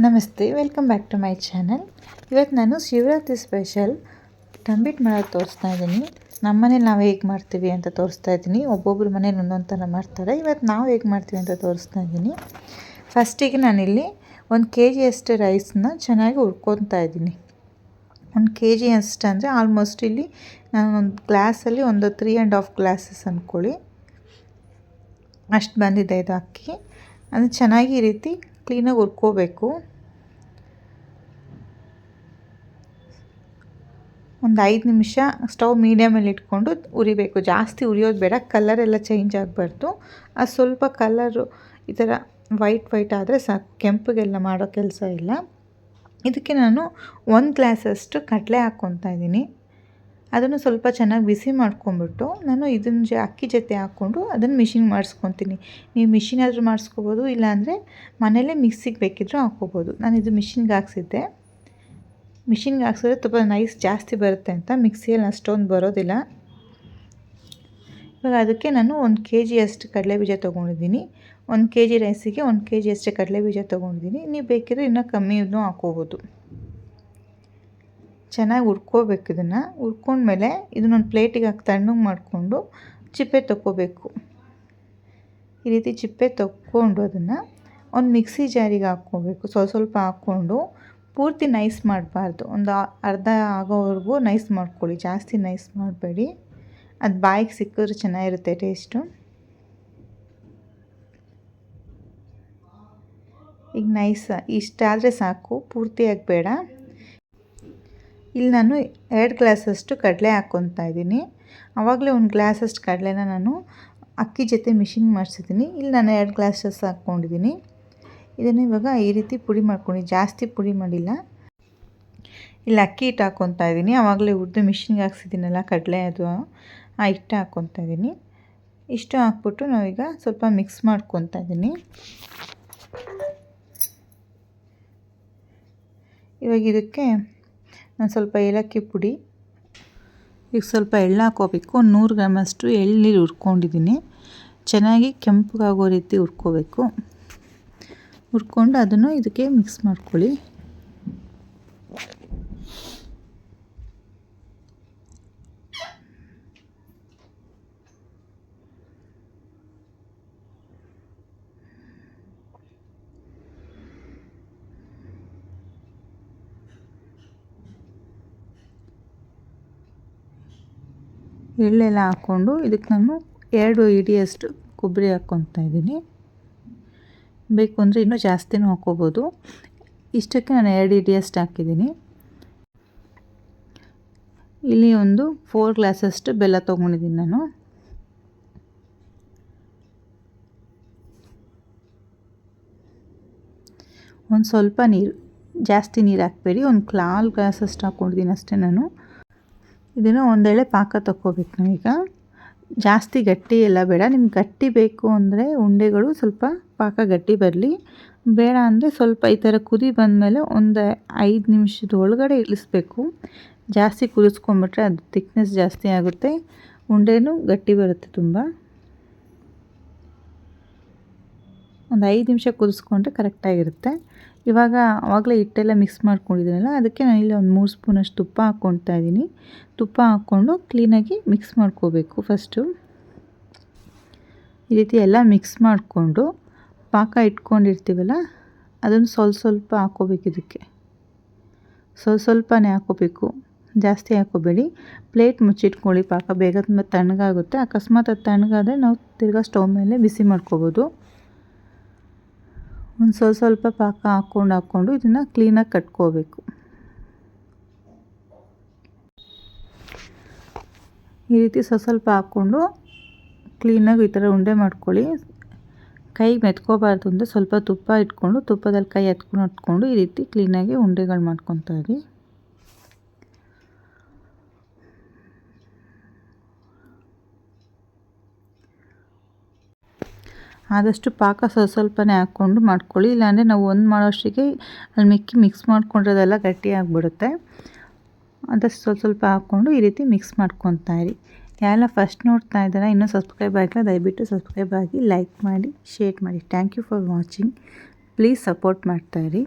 ನಮಸ್ತೆ, welcome back to my channel. ಇವತ್ತು ನಾನು ಶಿವರಾತ್ರಿ ಸ್ಪೆಷಲ್ ತಂಬಿಟ್ಟು ಮಾಡೋದು ತೋರಿಸ್ತಾ ಇದ್ದೀನಿ. ನಮ್ಮ ಮನೇಲಿ ನಾವು ಹೇಗೆ ಮಾಡ್ತೀವಿ ಅಂತ ತೋರಿಸ್ತಾ ಇದ್ದೀನಿ. ಒಬ್ಬೊಬ್ಬರು ಮನೇಲಿ ಒಂದೊಂದು ಥರ ಮಾಡ್ತಾರೆ. ಇವತ್ತು ನಾವು ಹೇಗೆ ಮಾಡ್ತೀವಿ ಅಂತ ತೋರಿಸ್ತಾ ಇದ್ದೀನಿ. ಫಸ್ಟಿಗೆ ನಾನಿಲ್ಲಿ ಒಂದು ಕೆ ಜಿಯಷ್ಟು ರೈಸನ್ನ ಚೆನ್ನಾಗಿ ಹುರ್ಕೊತಾ ಇದ್ದೀನಿ. ಒಂದು ಕೆ ಜಿ ಅಷ್ಟು ಅಂದರೆ ಆಲ್ಮೋಸ್ಟ್ ಇಲ್ಲಿ ನಾನು ಒಂದು ಗ್ಲಾಸಲ್ಲಿ ಒಂದು ತ್ರೀ ಆ್ಯಂಡ್ ಹಾಫ್ ಗ್ಲಾಸಸ್ ಅಂದ್ಕೊಳ್ಳಿ ಅಷ್ಟು ಬಂದಿದೆ ಇದು ಅಕ್ಕಿ. ಅದು ಚೆನ್ನಾಗಿ ರೀತಿ ಕ್ಲೀನಾಗಿ ಹುರ್ಕೋಬೇಕು. ಒಂದು ಐದು ನಿಮಿಷ ಸ್ಟವ್ ಮೀಡಿಯಮಲ್ಲಿ ಇಟ್ಕೊಂಡು ಉರಿಬೇಕು ಜಾಸ್ತಿ ಉರಿಯೋದು ಬೇಡ ಕಲರೆಲ್ಲ ಚೇಂಜ್ ಆಗಬಾರ್ದು. ಅದು ಸ್ವಲ್ಪ ಕಲರು ಈ ಥರ ವೈಟ್ ವೈಟ್ ಆದರೆ ಸಾಕು, ಕೆಂಪಗೆಲ್ಲ ಮಾಡೋ ಕೆಲಸ ಇಲ್ಲ. ಇದಕ್ಕೆ ನಾನು ಒಂದು ಗ್ಲಾಸಷ್ಟು ಕಡಲೆ ಹಾಕ್ಕೊತಾ ಇದ್ದೀನಿ. ಅದನ್ನು ಸ್ವಲ್ಪ ಚೆನ್ನಾಗಿ ಬಿಸಿ ಮಾಡ್ಕೊಂಬಿಟ್ಟು ನಾನು ಇದನ್ನ ಜ ಅಕ್ಕಿ ಜೊತೆ ಹಾಕ್ಕೊಂಡು ಅದನ್ನು ಮಿಷಿನ್ ಮಾಡಿಸ್ಕೊತೀನಿ. ನೀವು ಮಿಷಿನ್ ಆದರೂ ಮಾಡಿಸ್ಕೋಬೋದು ಇಲ್ಲಾಂದರೆ ಮನೇಲೇ ಮಿಕ್ಸಿಗೆ ಬೇಕಿದ್ದರೂ ಹಾಕ್ಕೋಬೋದು. ನಾನು ಇದು ಮಿಷಿನ್ಗೆ ಹಾಕ್ಸಿದ್ದೆ. ಮಿಷಿನ್ಗೆ ಹಾಕ್ಸಿದ್ರೆ ತುಂಬ ನೈಸ್ ಜಾಸ್ತಿ ಬರುತ್ತೆ ಅಂತ ಮಿಕ್ಸಿಯಲ್ಲಿ ಅಷ್ಟೊಂದು ಬರೋದಿಲ್ಲ. ಇವಾಗ ಅದಕ್ಕೆ ನಾನು ಒಂದು ಕೆ ಕಡಲೆ ಬೀಜ ತೊಗೊಂಡಿದ್ದೀನಿ. ಒಂದು ಕೆ ಜಿ ರೈಸಿಗೆ ಒಂದು ಕೆ ಕಡಲೆ ಬೀಜ ತೊಗೊಂಡಿದ್ದೀನಿ. ನೀವು ಬೇಕಿದ್ರೆ ಇನ್ನೂ ಕಮ್ಮಿನೂ ಹಾಕೋಬೋದು ಚೆನ್ನಾಗಿ ಹುರ್ಕೋಬೇಕು ಇದನ್ನು. ಹುರ್ಕೊಂಡ್ಮೇಲೆ ಇದನ್ನೊಂದು ಪ್ಲೇಟಿಗೆ ಹಾಕಿ ತಣ್ಣಗೆ ಮಾಡಿಕೊಂಡು ಚಿಪ್ಪೆ ತಕ್ಕೋಬೇಕು. ಈ ರೀತಿ ಚಿಪ್ಪೆ ತಕ್ಕೊಂಡು ಅದನ್ನು ಒಂದು ಮಿಕ್ಸಿ ಜಾರಿಗೆ ಹಾಕ್ಕೋಬೇಕು. ಸ್ವಲ್ಪ ಸ್ವಲ್ಪ ಹಾಕ್ಕೊಂಡು ಪೂರ್ತಿ ನೈಸ್ ಮಾಡಬಾರ್ದು. ಒಂದು ಅರ್ಧ ಆಗೋವರೆಗೂ ನೈಸ್ ಮಾಡ್ಕೊಳ್ಳಿ. ಜಾಸ್ತಿ ನೈಸ್ ಮಾಡಬೇಡಿ. ಅದು ಬಾಯಿಗೆ ಸಿಕ್ಕಿದ್ರೆ ಚೆನ್ನಾಗಿರುತ್ತೆ ಟೇಸ್ಟು. ಈಗ ನೈಸ್ ಇಷ್ಟಾದರೆ ಸಾಕು. ಪೂರ್ತಿಯಾಗಿ ಬೇಡ. ಇಲ್ಲಿ ನಾನು ಎರಡು ಗ್ಲಾಸಷ್ಟು ಕಡಲೆ ಹಾಕ್ಕೊತಾ ಇದ್ದೀನಿ. ಆವಾಗಲೇ ಒಂದು ಗ್ಲಾಸಷ್ಟು ಕಡಲೆನ ನಾನು ಅಕ್ಕಿ ಜೊತೆ ಮಿಷಿನ್ ಮಾಡಿಸಿದ್ದೀನಿ. ಇಲ್ಲಿ ನಾನು ಎರಡು ಗ್ಲಾಸಸ್ ಹಾಕ್ಕೊಂಡಿದ್ದೀನಿ. ಇದನ್ನು ಇವಾಗ ಈ ರೀತಿ ಪುಡಿ ಮಾಡ್ಕೊಂಡು, ಜಾಸ್ತಿ ಪುಡಿ ಮಾಡಿಲ್ಲ. ಇಲ್ಲಿ ಅಕ್ಕಿ ಹಿಟ್ಟು ಹಾಕ್ಕೊತಾ ಇದ್ದೀನಿ. ಆವಾಗಲೇ ಹುರಿದು ಮಿಷಿನ್ಗೆ ಹಾಕ್ಸಿದ್ದೀನಲ್ಲ ಕಡಲೆ ಅದು, ಆ ಹಿಟ್ಟು ಹಾಕ್ಕೊತಾ ಇದ್ದೀನಿ. ಇಷ್ಟು ಹಾಕ್ಬಿಟ್ಟು ನಾವೀಗ ಸ್ವಲ್ಪ ಮಿಕ್ಸ್ ಮಾಡ್ಕೊತಾ ಇದ್ದೀನಿ. ಇವಾಗ ಇದಕ್ಕೆ ನಾನು ಸ್ವಲ್ಪ ಏಲಕ್ಕಿ ಪುಡಿ. ಈಗ ಸ್ವಲ್ಪ ಎಳ್ಳು ಹಾಕೋಬೇಕು ಒಂದು ನೂರು ಗ್ರಾಮಷ್ಟು ಎಳ್ನೀರು ಹುರ್ಕೊಂಡಿದ್ದೀನಿ. ಚೆನ್ನಾಗಿ ಕೆಂಪಗಾಗೋ ರೀತಿ ಹುರ್ಕೋಬೇಕು. ಹುರ್ಕೊಂಡು ಅದನ್ನು ಇದಕ್ಕೆ ಮಿಕ್ಸ್ ಮಾಡ್ಕೊಳ್ಳಿ. ಎಳ್ಳೆಲ್ಲ ಹಾಕ್ಕೊಂಡು ಇದಕ್ಕೆ ನಾನು ಎರಡು ಇಡಿಯಷ್ಟು ಕೊಬ್ಬರಿ ಹಾಕ್ಕೊತಾ ಇದ್ದೀನಿ. ಬೇಕು ಅಂದರೆ ಇನ್ನೂ ಜಾಸ್ತಿನೂ ಹಾಕ್ಕೋಬೋದು. ಇಷ್ಟಕ್ಕೆ ನಾನು ಎರಡು ಇಡಿಯಷ್ಟು ಹಾಕಿದ್ದೀನಿ. ಇಲ್ಲಿ ಒಂದು ಫೋರ್ ಗ್ಲಾಸಷ್ಟು ಬೆಲ್ಲ ತೊಗೊಂಡಿದ್ದೀನಿ ನಾನು. ಒಂದು ಸ್ವಲ್ಪ ನೀರು, ಜಾಸ್ತಿ ನೀರು ಹಾಕಬೇಡಿ. ಒಂದು ಕ್ಲಾಲ್ ಗ್ಲಾಸಷ್ಟು ಹಾಕ್ಕೊಂಡಿದ್ದೀನಿ ಅಷ್ಟೇ ನಾನು. ಇದನ್ನು ಒಂದೇಳೆ ಪಾಕ ತಗೋಬೇಕು ನಾವೀಗ. ಜಾಸ್ತಿ ಗಟ್ಟಿ ಎಲ್ಲ ಬೇಡ. ನಿಮ್ಗೆ ಗಟ್ಟಿ ಬೇಕು ಅಂದರೆ ಉಂಡೆಗಳು ಸ್ವಲ್ಪ ಪಾಕ ಗಟ್ಟಿ ಬರಲಿ. ಬೇಡ ಅಂದರೆ ಸ್ವಲ್ಪ ಈ ಥರ ಕುದಿ ಬಂದಮೇಲೆ ಒಂದು ಐದು ನಿಮಿಷದ ಒಳಗಡೆ ಇಳಿಸ್ಬೇಕು. ಜಾಸ್ತಿ ಕುದಿಸ್ಕೊಂಬಿಟ್ರೆ ಅದು ತಿಕ್ನೆಸ್ ಜಾಸ್ತಿ ಆಗುತ್ತೆ. ಉಂಡೆನೂ ಗಟ್ಟಿ ಬರುತ್ತೆ ತುಂಬ. ಒಂದು ಐದು ನಿಮಿಷ ಕುದಿಸ್ಕೊಂಡ್ರೆ ಕರೆಕ್ಟಾಗಿರುತ್ತೆ ಇವಾಗ ಆವಾಗಲೇ ಹಿಟ್ಟೆಲ್ಲ ಮಿಕ್ಸ್ ಮಾಡ್ಕೊಂಡಿದ್ದೀನಲ್ಲ, ಅದಕ್ಕೆ ನಾನಿಲ್ಲಿ ಒಂದು ಮೂರು ಸ್ಪೂನಷ್ಟು ತುಪ್ಪ ಹಾಕ್ಕೊಳ್ತಾ ಇದ್ದೀನಿ. ತುಪ್ಪ ಹಾಕ್ಕೊಂಡು ಕ್ಲೀನಾಗಿ ಮಿಕ್ಸ್ ಮಾಡ್ಕೋಬೇಕು ಫಸ್ಟು ಈ ರೀತಿ ಎಲ್ಲ ಮಿಕ್ಸ್ ಮಾಡಿಕೊಂಡು ಪಾಕ ಇಟ್ಕೊಂಡಿರ್ತೀವಲ್ಲ, ಅದನ್ನು ಸ್ವಲ್ಪ ಸ್ವಲ್ಪ ಹಾಕೋಬೇಕು ಇದಕ್ಕೆ. ಸ್ವಲ್ಪ ಸ್ವಲ್ಪನೇ ಹಾಕ್ಕೋಬೇಕು, ಜಾಸ್ತಿ ಹಾಕೋಬೇಡಿ ಪ್ಲೇಟ್ ಮುಚ್ಚಿಟ್ಕೊಳ್ಳಿ ಪಾಕ, ಬೇಗ ತುಂಬ ತಣ್ಣಗಾಗುತ್ತೆ. ಅಕಸ್ಮಾತ್ ಅದು ತಣ್ಣಗಾದರೆ ನಾವು ತಿರ್ಗಾ ಸ್ಟವ್ ಮೇಲೆ ಬಿಸಿ ಮಾಡ್ಕೋಬೋದು. ಒಂದು ಸ್ವಲ್ಪ ಸ್ವಲ್ಪ ಪಾಕ ಹಾಕ್ಕೊಂಡು ಹಾಕ್ಕೊಂಡು ಇದನ್ನು ಕ್ಲೀನಾಗಿ ಕಟ್ಕೋಬೇಕು. ಈ ರೀತಿ ಸ್ವಲ್ಪ ಸ್ವಲ್ಪ ಹಾಕ್ಕೊಂಡು ಕ್ಲೀನಾಗಿ ಈ ಥರ ಉಂಡೆ ಮಾಡ್ಕೊಳ್ಳಿ. ಕೈ ಮೆತ್ಕೋಬಾರ್ದು ಅಂದರೆ ಸ್ವಲ್ಪ ತುಪ್ಪ ಇಟ್ಕೊಂಡು ತುಪ್ಪದಲ್ಲಿ ಕೈ ಎತ್ಕೊಂಡು ಹತ್ಕೊಂಡು ಈ ರೀತಿ ಕ್ಲೀನಾಗಿ ಉಂಡೆಗಳು ಮಾಡ್ಕೊತಾ ಇರಿ. ಆದಷ್ಟು ಪಾಕ ಸ್ವಲ್ಪ ಸ್ವಲ್ಪನೇ ಹಾಕ್ಕೊಂಡು ಮಾಡ್ಕೊಳ್ಳಿ. ಇಲ್ಲಾಂದರೆ ನಾವು ಒಂದು ಮಾಡೋಷ್ಟಿಗೆ ಅಲ್ಲಿ ಮಿಕ್ಕಿ ಮಿಕ್ಸ್ ಮಾಡ್ಕೊಂಡಿರೋದೆಲ್ಲ ಗಟ್ಟಿ ಆಗಿಬಿಡುತ್ತೆ. ಅದಷ್ಟು ಸ್ವಲ್ಪ ಸ್ವಲ್ಪ ಹಾಕ್ಕೊಂಡು ಈ ರೀತಿ ಮಿಕ್ಸ್ ಮಾಡ್ಕೊತಾ ಇರಿ. ಯಾರೆಲ್ಲ ಫಸ್ಟ್ ನೋಡ್ತಾ ಇದ್ದಾರೆ, ಇನ್ನೂ ಸಬ್ಸ್ಕ್ರೈಬ್ ಆಗಿಲ್ಲ, ದಯವಿಟ್ಟು ಸಬ್ಸ್ಕ್ರೈಬ್ ಆಗಿ ಲೈಕ್ ಮಾಡಿ ಶೇರ್ ಮಾಡಿ. Thank you for watching please support ಮಾಡ್ತಾಯಿರಿ